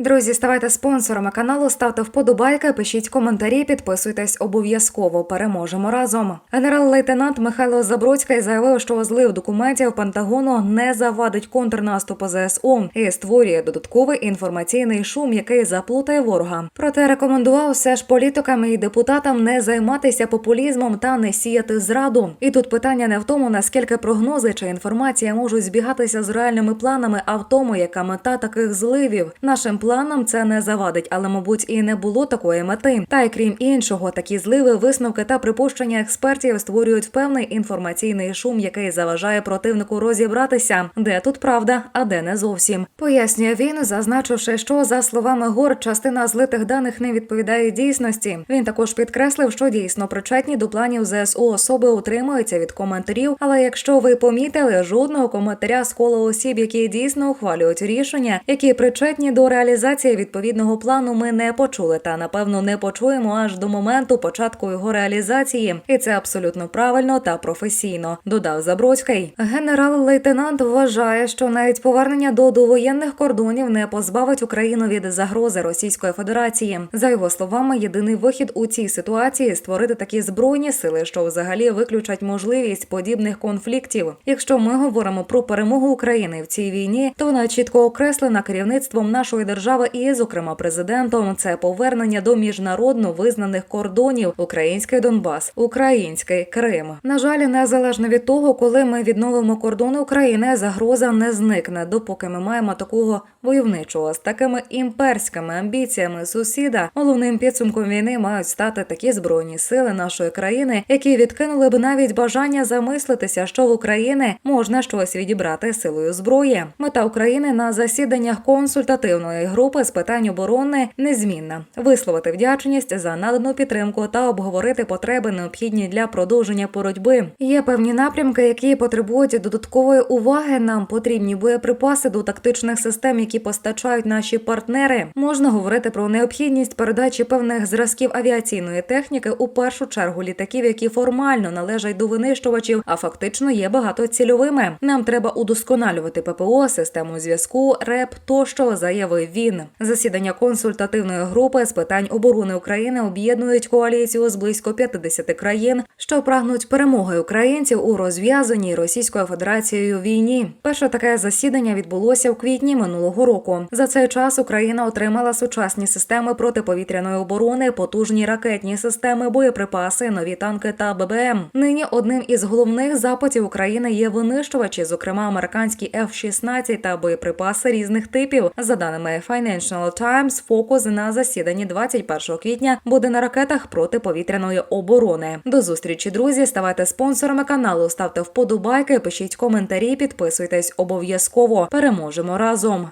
Друзі, ставайте спонсорами каналу, ставте вподобайки, пишіть коментарі, підписуйтесь обов'язково. Переможемо разом. Генерал-лейтенант Михайло Забродський заявив, що злив документів Пентагону не завадить контрнаступу ЗСУ і створює додатковий інформаційний шум, який заплутає ворога. Проте рекомендував все ж політикам і депутатам не займатися популізмом та не сіяти зраду. І тут питання не в тому, наскільки прогнози чи інформація можуть збігатися з реальними планами, а в тому, яка мета таких зливів. Нашим планам це не завадить, але мабуть і не було такої мети. Та й крім іншого, такі зливи, висновки та припущення експертів створюють певний інформаційний шум, який заважає противнику розібратися, де тут правда, а де не зовсім. Пояснює він, зазначивши, що за словами гор, частина злитих даних не відповідає дійсності. Він також підкреслив, що дійсно причетні до планів ЗСУ особи утримуються від коментарів. Але якщо ви помітили жодного коментаря з кола осіб, які дійсно ухвалюють рішення, які причетні до реалізації відповідного плану, ми не почули та напевно не почуємо аж до моменту початку його реалізації, і це абсолютно правильно та професійно. Додав Забродський. Генерал-лейтенант вважає, що навіть повернення до довоєнних кордонів не позбавить Україну від загрози Російської Федерації. За його словами, єдиний вихід у цій ситуації створити такі збройні сили, що взагалі виключать можливість подібних конфліктів. Якщо ми говоримо про перемогу України в цій війні, то вона чітко окреслена керівництвом нашої держави і, зокрема, президентом. Це повернення до міжнародно визнаних кордонів Український Донбас, Український Крим. На жаль, незалежно від того, коли ми відновимо кордони України, загроза не зникне, допоки ми маємо такого войовничого з такими імперськими амбіціями сусіда. Головним підсумком війни мають стати такі збройні сили нашої країни, які відкинули б навіть бажання замислитися, що в Україні можна щось відібрати силою зброї. Мета України на засіданнях консультативної групи з питань оборони незмінна висловити вдячність за надану підтримку та обговорити потреби, необхідні для продовження боротьби. Є певні напрямки, які потребують додаткової уваги. Нам потрібні боєприпаси до тактичних систем, які постачають наші партнери. Можна говорити про необхідність передачі певних зразків авіаційної техніки у першу чергу літаків, які формально належать до винищувачів, а фактично є багатоцільовими. Нам треба удосконалювати ППО, систему зв'язку, РЕП тощо заявив він. Засідання консультативної групи з питань оборони України об'єднують коаліцію з близько 50 країн, що прагнуть перемоги українців у розв'язаній Російською Федерацією війні. Перше таке засідання відбулося в квітні минулого року. За цей час Україна отримала сучасні системи протиповітряної оборони, потужні ракетні системи, боєприпаси, нові танки та ББМ. Нині одним із головних запитів України є винищувачі, зокрема американські F-16 та боєприпаси різних типів. За даними Financial Times, фокус на засіданні 21 квітня буде на ракетах протиповітряної оборони. До зустрічі, друзі. Ставайте спонсорами каналу, ставте вподобайки, пишіть коментарі, підписуйтесь обов'язково. Переможемо разом.